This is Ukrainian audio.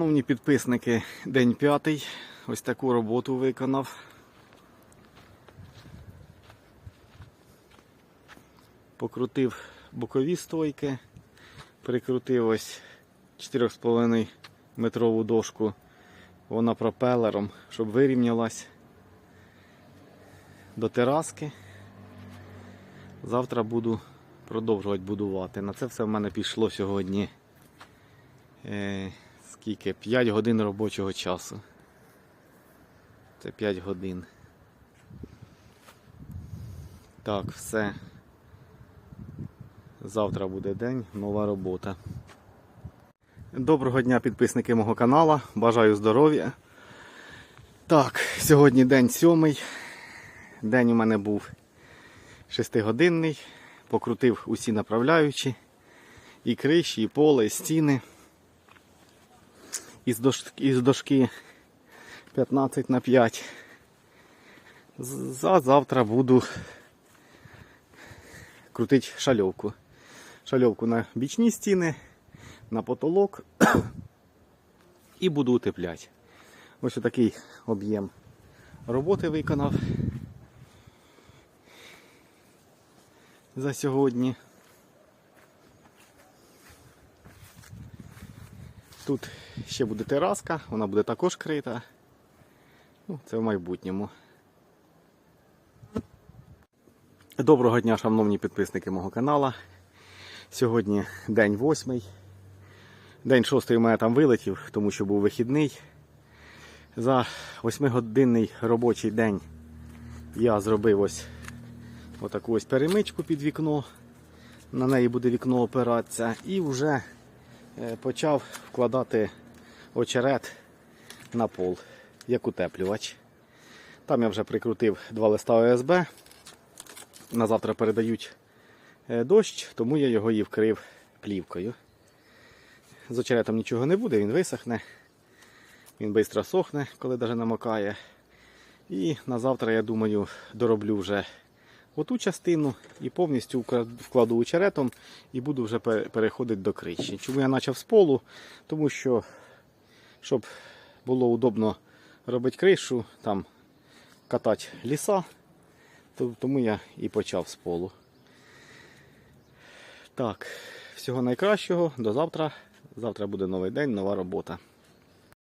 Шановні підписники, день п'ятий. Ось таку роботу виконав. Покрутив бокові стойки, прикрутив ось 4,5 метрову дошку. Вона пропелером, щоб вирівнялась до тераски. Завтра буду продовжувати будувати. На це все в мене пішло сьогодні. Скільки? 5 годин робочого часу. Це 5 годин. Так, все. Завтра буде день, нова робота. Доброго дня, підписники мого каналу. Бажаю здоров'я. Так, сьогодні день сьомий. День у мене був 6-годинний. Покрутив усі направляючі. І криші, і поле, і стіни. Із дошки, із дошки 15 на 5. За завтра буду крутити шальовку. Шальовку на бічні стіни, на потолок і буду утепляти. Ось такий об'єм роботи виконав за сьогодні. Тут ще буде тераска, вона буде також крита. Ну, це в майбутньому. Доброго дня, шановні підписники мого каналу. Сьогодні день восьмий. День шостий у мене там вилетів, тому що був вихідний. За восьмигодинний робочий день я зробив ось отаку ось перемичку під вікно. На неї буде вікно опиратися. І вже почав вкладати очерет на пол, як утеплювач. Там я вже прикрутив два листа ОСБ. На завтра передають е, дощ, тому я його і вкрив плівкою. З очеретом нічого не буде, він висохне. Він швидко сохне, коли навіть намокає. І на завтра, я думаю, дороблю вже оту частину і повністю вкладу очеретом і буду вже переходити до криші. Чому я почав з полу? Тому що, щоб було удобно робити кришу, там катати ліса, тому я і почав з полу. Так, всього найкращого, до завтра. Завтра буде новий день, нова робота.